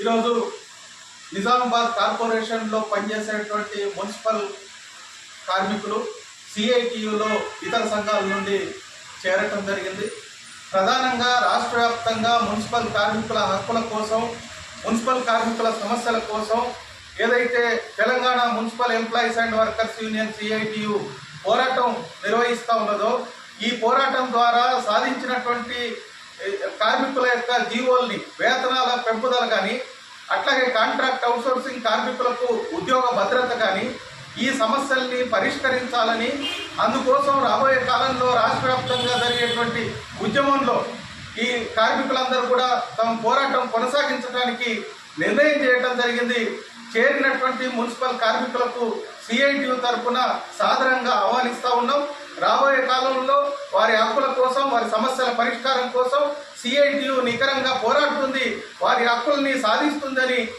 ఈరోజు నిజామాబాద్ కార్పొరేషన్లో పనిచేసేటువంటి మున్సిపల్ కార్మికులు సిఐటియులో ఇతర సంఘాల నుండి చేరటం జరిగింది. ప్రధానంగా రాష్ట్ర వ్యాప్తంగా మున్సిపల్ కార్మికుల హక్కుల కోసం మున్సిపల్ కార్మికుల సమస్యల కోసం ఏదైతే Telangana municipal employees and workers union CITU పోరాటం నిర్వహిస్తూ ఉన్నదో ఈ పోరాటం ద్వారా సాధించినటువంటి కార్మికుల యొక్క జీవోల్ని వేతనాల పెంపుదల కానీ అట్లాగే కాంట్రాక్ట్ అవుట్సోర్సింగ్ కార్మికులకు ఉద్యోగ భద్రత కానీ ఈ సమస్యల్ని పరిష్కరించాలని అందుకోసం రాబోయే కాలంలో రాష్ట్ర వ్యాప్తంగా జరిగేటువంటి ఉద్యమంలో ఈ కార్మికులందరూ కూడా తమ పోరాటం కొనసాగించడానికి నిర్ణయం చేయడం జరిగింది. చేరినటువంటి మున్సిపల్ కార్మికులకు సిఐటియు తరఫున సాధారణంగా ఆహ్వానిస్తూ ఉన్నాం. రాబోయే కాలంలో వారి హక్కుల కోసం వారి సమస్యల పరిష్కారం కోసం సిఐటియు నికరంగా పోరాడుతుంది. వారి హక్కుల్ని సాధిస్తుందని